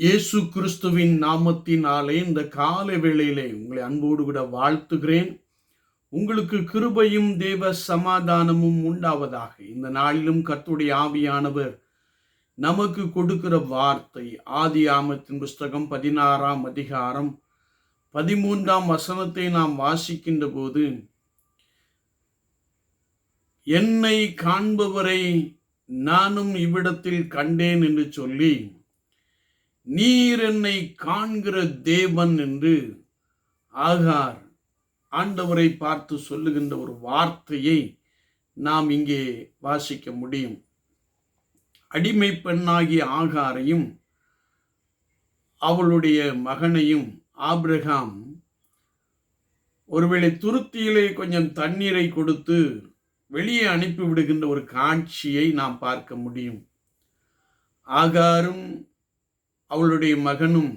இயேசு கிறிஸ்துவின் நாமத்தினாலே இந்த கால வேளையிலே உங்களை அன்போடு கூட வாழ்த்துகிறேன். உங்களுக்கு கிருபையும் தேவ சமாதானமும் உண்டாவதாக. இந்த நாளிலும் கத்துடைய ஆவியானவர் நமக்கு கொடுக்கிற வார்த்தை ஆதி ஆமத்தின் புஸ்தகம் பதினாறாம் அதிகாரம் பதிமூன்றாம் வசனத்தை நாம் வாசிக்கின்ற போது என்னை காண்பவரை நானும் இவ்விடத்தில் கண்டேன் என்று சொல்லி நீர் என்னை காண்கிற தேவன் என்று ஆகார் ஆண்டவரை பார்த்து சொல்லுகின்ற ஒரு வார்த்தையை நாம் இங்கே வாசிக்க முடியும். அடிமை பெண்ணாகிய ஆகாரையும் அவளுடைய மகனையும் ஆப்ரஹாம் ஒருவேளை துருத்தியிலே கொஞ்சம் தண்ணீரை கொடுத்து வெளியே அனுப்பி விடுகின்ற ஒரு காட்சியை நாம் பார்க்க முடியும். ஆகாரும் அவளுடைய மகனும்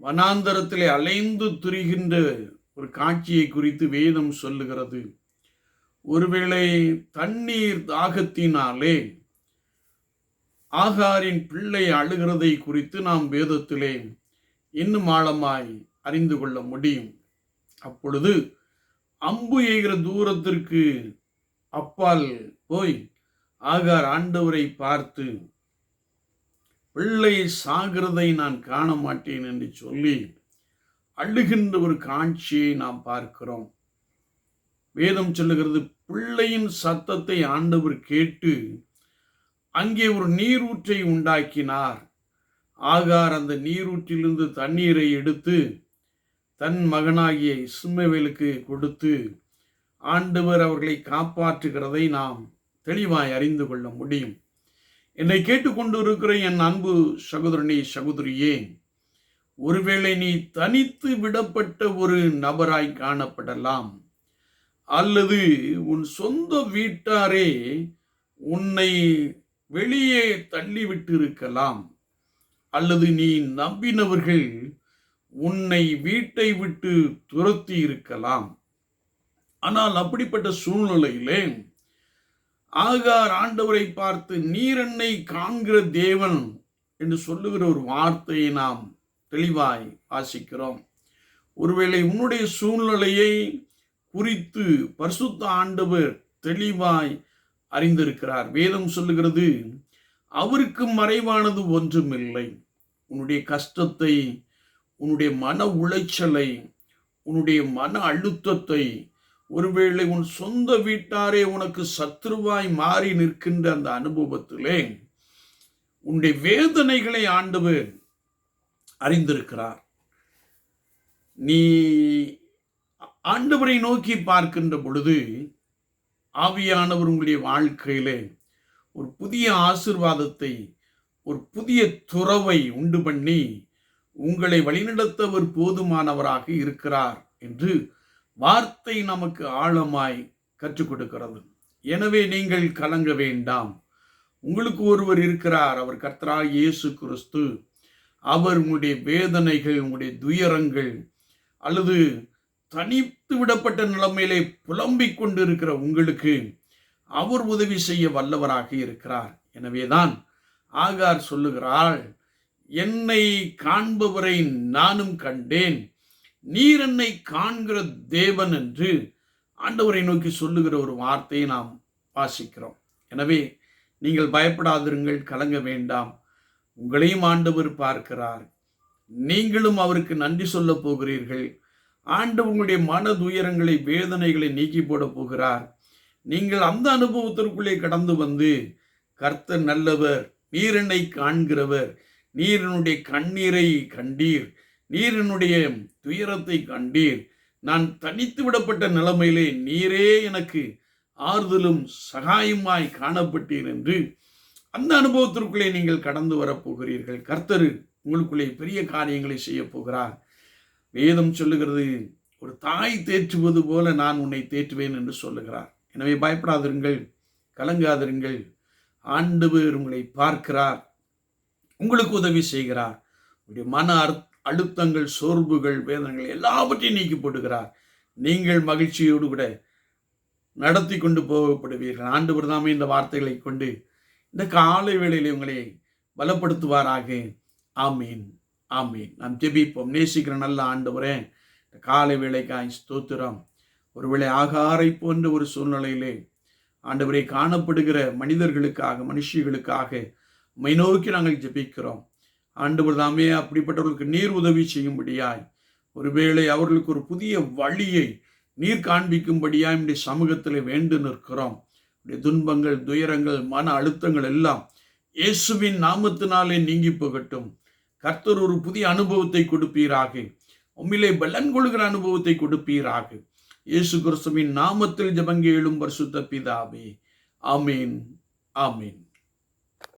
வனாந்தரத்திலே அலைந்து திரிகின்ற ஒரு காட்சியை குறித்து வேதம் சொல்லுகிறது. ஒருவேளை தண்ணீர் தாகத்தினாலே ஆகாரின் பிள்ளை அழுகிறதை குறித்து நாம் வேதத்திலே இன்னும் ஆழமாய் அறிந்து கொள்ள முடியும். அப்பொழுது அம்பு எய்கிற தூரத்திற்கு அப்பால் போய் ஆகார் ஆண்டவரை பார்த்து பிள்ளை சாகிறதை நான் காண மாட்டேன் என்று சொல்லி அழுகின்ற ஒரு காட்சியை நாம் பார்க்கிறோம். வேதம் சொல்லுகிறது பிள்ளையின் சத்தத்தை ஆண்டவர் கேட்டு அங்கே ஒரு நீரூற்றை உண்டாக்கினார். ஆகார் அந்த நீரூற்றிலிருந்து தண்ணீரை எடுத்து தன் மகனாகிய இஸ்மவேலுக்கு கொடுத்து ஆண்டவர் அவர்களை காப்பாற்றுகிறதை நாம் தெளிவாய் அறிந்து கொள்ள முடியும். என்னை கேட்டுக்கொண்டு இருக்கிற என் அன்பு சகோதரனே சகோதரியே ஒருவேளை நீ தனித்து விடப்பட்ட ஒரு நபராய் காணப்படலாம். அல்லது உன் சொந்த வீட்டாரே உன்னை வெளியே தள்ளிவிட்டு இருக்கலாம் அல்லது நீ நம்பினவர்கள் உன்னை வீட்டை விட்டு துரத்தி இருக்கலாம் ஆனால் அப்படிப்பட்ட சூழ்நிலையிலே ஆகார் ஆண்டவரை பார்த்து நீர் என்னை காண்கிற தேவன் என்று சொல்லுகிற ஒரு வார்த்தையை நாம் தெளிவாய் வாசிக்கிறோம். ஒருவேளை உன்னுடைய சூழ்நிலையை குறித்து பரிசுத்த ஆண்டவர் தெளிவாய் அறிந்திருக்கிறார். வேதம் சொல்லுகிறது அவருக்கு மறைவானது ஒன்றுமில்லை. உன்னுடைய கஷ்டத்தை உன்னுடைய மன உளைச்சலை உன்னுடைய மன அழுத்தத்தை ஒருவேளை உன் சொந்த வீட்டாரே உனக்கு சத்ருவாய் மாறி நிற்கின்ற அந்த அனுபவத்திலே உன்னுடைய வேதனைகளை ஆண்டவர் அறிந்திருக்கிறார். நீ ஆண்டவரை நோக்கி பார்க்கின்ற பொழுது ஆவியானவர் உங்களுடைய வாழ்க்கையிலே ஒரு புதிய ஆசிர்வாதத்தை ஒரு புதிய துறவை உண்டு பண்ணி உங்களை வழிநடத்தவர் போதுமானவராக இருக்கிறார் என்று வார்த்தை நமக்கு ஆழமாய் கற்றுக் கொடுக்கிறது. எனவே நீங்கள் கலங்க வேண்டாம். உங்களுக்கு ஒருவர் இருக்கிறார். அவர் கர்த்தரா இயேசு கிறிஸ்து. அவர் உங்களுடைய வேதனைகள் உங்களுடைய துயரங்கள் அல்லது தனித்து விடப்பட்ட நிலைமையிலே புலம்பிக் கொண்டு இருக்கிற உங்களுக்கு அவர் உதவி செய்ய வல்லவராக இருக்கிறார். எனவேதான் ஆகார் சொல்லுகிறாள் என்னை காண்பவரை நானும் கண்டேன். நீர் என்னை காண்கிற தேவன் என்று ஆண்டவரை நோக்கி சொல்லுகிற ஒரு வார்த்தையை நாம் வாசிக்கிறோம். எனவே நீங்கள் பயப்படாதிருங்கள் கலங்க வேண்டாம். உங்களையும் ஆண்டவர் பார்க்கிறார். நீங்களும் அவருக்கு நன்றி சொல்ல போகிறீர்கள். ஆண்டு உங்களுடைய மன துயரங்களை வேதனைகளை நீக்கி போட போகிறார். நீங்கள் அந்த அனுபவத்திற்குள்ளே கடந்து வந்து கர்த்தர் நல்லவர் நீரனை காண்கிறவர் நீரனுடைய கண்ணீரை கண்டீர். நீரனுடைய துயரத்தை கண்டீர். நான் தனித்து விடப்பட்ட நிலைமையிலே நீரே எனக்கு ஆறுதலும் சகாயமாய் காணப்பட்டீர் என்று அந்த அனுபவத்திற்குள்ளே நீங்கள் கடந்து வரப்போகிறீர்கள் கர்த்தர் உங்களுக்குள்ளே பெரிய காரியங்களை செய்ய போகிறார். வேதம் சொல்லுகிறது ஒரு தாய் தேற்றுவது போல நான் உன்னை தேற்றுவேன் என்று சொல்லுகிறார். எனவே பயப்படாதிருங்கள் கலங்காதிருங்கள். ஆண்டவர் உங்களை பார்க்கிறார் உங்களுக்கு உதவி செய்கிறார். உங்களுடைய மன அழுத்தங்கள் சோர்வுகள் வேதனைகள் எல்லாவற்றையும் நீக்கி போட்டுகிறார். நீங்கள் மகிழ்ச்சியோடு கூட நடத்தி கொண்டு போகப்படுவீர்கள். ஆண்டு பிரதாமே இந்த வார்த்தைகளை கொண்டு இந்த காலை வேளையில் உங்களை பலப்படுத்துவாராக. ஆமீன். ஆமீன். நாம் ஜெபிப்போம். நேசிக்கிற நல்ல ஆண்டவரே இந்த காலை வேளைக்காய் ஸ்தோத்திரம். ஒருவேளை ஆகாரை போன்ற ஒரு சூழ்நிலையிலே ஆண்டவரை காணப்படுகிற மனிதர்களுக்காக மனுஷிகளுக்காக மை நோக்கி நாங்கள் ஜெபிக்கிறோம். ஆண்டவர் தாமே அப்படிப்பட்டவர்களுக்கு நீர் உதவி செய்யும்படியாய். ஒருவேளை அவர்களுக்கு ஒரு புதிய வழியை நீர் காண்பிக்கும்படியாய் நம்முடைய சமூகத்தில் வேண்டு நிற்கிறோம். உடைய துன்பங்கள் துயரங்கள் மன அழுத்தங்கள் எல்லாம் இயேசுவின் நாமத்தினாலே நீங்கி போகட்டும். கர்த்தர் ஒரு புதிய அனுபவத்தை கொடுப்பீராக. உம்மிலே பலன் கொள்கிற அனுபவத்தை கொடுப்பீராக. இயேசு கிறிஸ்துவின் நாமத்தில் ஜபங்கேளும் பரிசுத்த பிதாவே. ஆமீன். ஆமீன்.